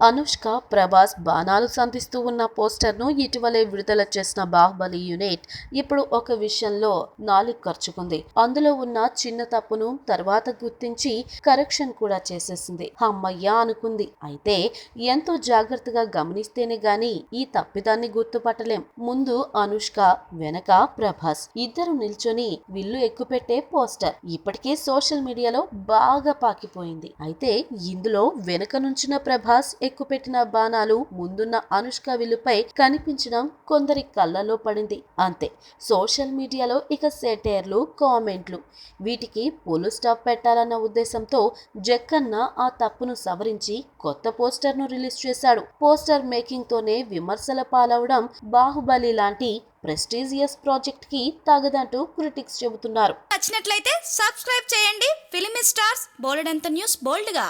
అనుష్క ప్రభాస్ బాణాలు సంధిస్తూ ఉన్న పోస్టర్ను ఇటీవలే విడుదల చేసిన బాహుబలి యూనిట్ ఇప్పుడు ఒక విషయంలో నాలుగు ఖర్చుకుంది అందులో ఉన్న చిన్న తప్పును తర్వాత గుర్తించి కరెక్షన్ కూడా చేసేసింది. అమ్మయ్యా అనుకుంది. అయితే ఎంతో జాగ్రత్తగా గమనిస్తేనే గాని ఈ తప్పిదాన్ని గుర్తుపట్టలేం. ముందు అనుష్క వెనక ప్రభాస్. ఇద్దరు నిల్చొని విల్లు ఎక్కుపెట్టే పోస్టర్ ఇప్పటికే సోషల్ మీడియాలో బాగా పాకిపోయింది. అయితే ఇందులో వెనక నుంచిన ప్రభాస్ ఎక్కుపెట్టిన బాణాలు ముందున్న అనుష్క విలుపై కనిపించడం కొందరి కళ్ళలో పడింది. అంతే సోషల్ మీడియాలో ఇక సెటైర్లు కామెంట్లు. వీటికి పోలు స్టాప్ పెట్టాలన్న ఉద్దేశంతో జక్కన్న ఆ తప్పును సవరించి కొత్త పోస్టర్ను రిలీజ్ చేశాడు. పోస్టర్ మేకింగ్తోనే విమర్శల పాలవడం బాహుబలి లాంటి ప్రెస్టీజియస్ ప్రాజెక్ట్కి తగదంటూ క్రిటిక్స్ చెబుతున్నారు. నచ్చినట్లయితే సబ్స్క్రైబ్ చేయండి. ఫిలిమి స్టార్స్ బోలెడంత న్యూస్ బోల్డ్గా.